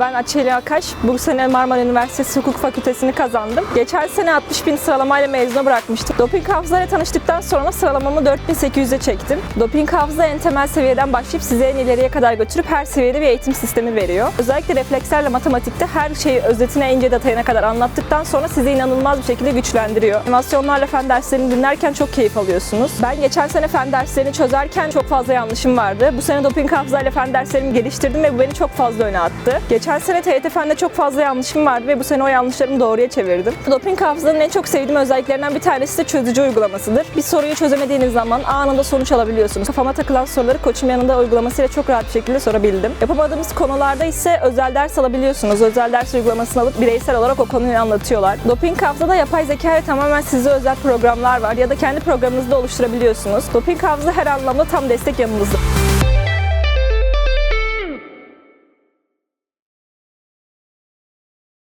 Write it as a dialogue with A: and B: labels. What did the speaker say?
A: Ben Açeli Akaş. Bu sene Marmara Üniversitesi Hukuk Fakültesini kazandım. Geçen sene 60 bin sıralamayla mezuna bırakmıştım. Doping hafızayla tanıştıktan sonra sıralamamı 4800'e çektim. Doping hafıza en temel seviyeden başlayıp sizi en ileriye kadar götürüp her seviyede bir eğitim sistemi veriyor. Özellikle reflekslerle matematikte her şeyi özetine ince detayına kadar anlattıktan sonra sizi inanılmaz bir şekilde güçlendiriyor. Animasyonlarla fen derslerini dinlerken çok keyif alıyorsunuz. Ben geçen sene fen derslerini çözerken çok fazla yanlışım vardı. Bu sene doping hafızayla fen derslerimi geliştirdim ve bu beni çok fazla öne attı. Geçen sene TYT Fen'de çok fazla yanlışım vardı ve bu sene o yanlışlarımı doğruya çevirdim. Doping hafızanın en çok sevdiğim özelliklerinden bir tanesi de çözücü uygulamasıdır. Bir soruyu çözemediğiniz zaman anında sonuç alabiliyorsunuz. Kafama takılan soruları koçum yanında uygulamasıyla çok rahat bir şekilde sorabildim. Yapamadığımız konularda ise özel ders alabiliyorsunuz. Özel ders uygulamasını alıp bireysel olarak o konuyu anlatıyorlar. Doping hafızada yapay zeka ile tamamen size özel programlar var ya da kendi programınızı da oluşturabiliyorsunuz. Doping hafıza her anlamda tam destek yanınızda.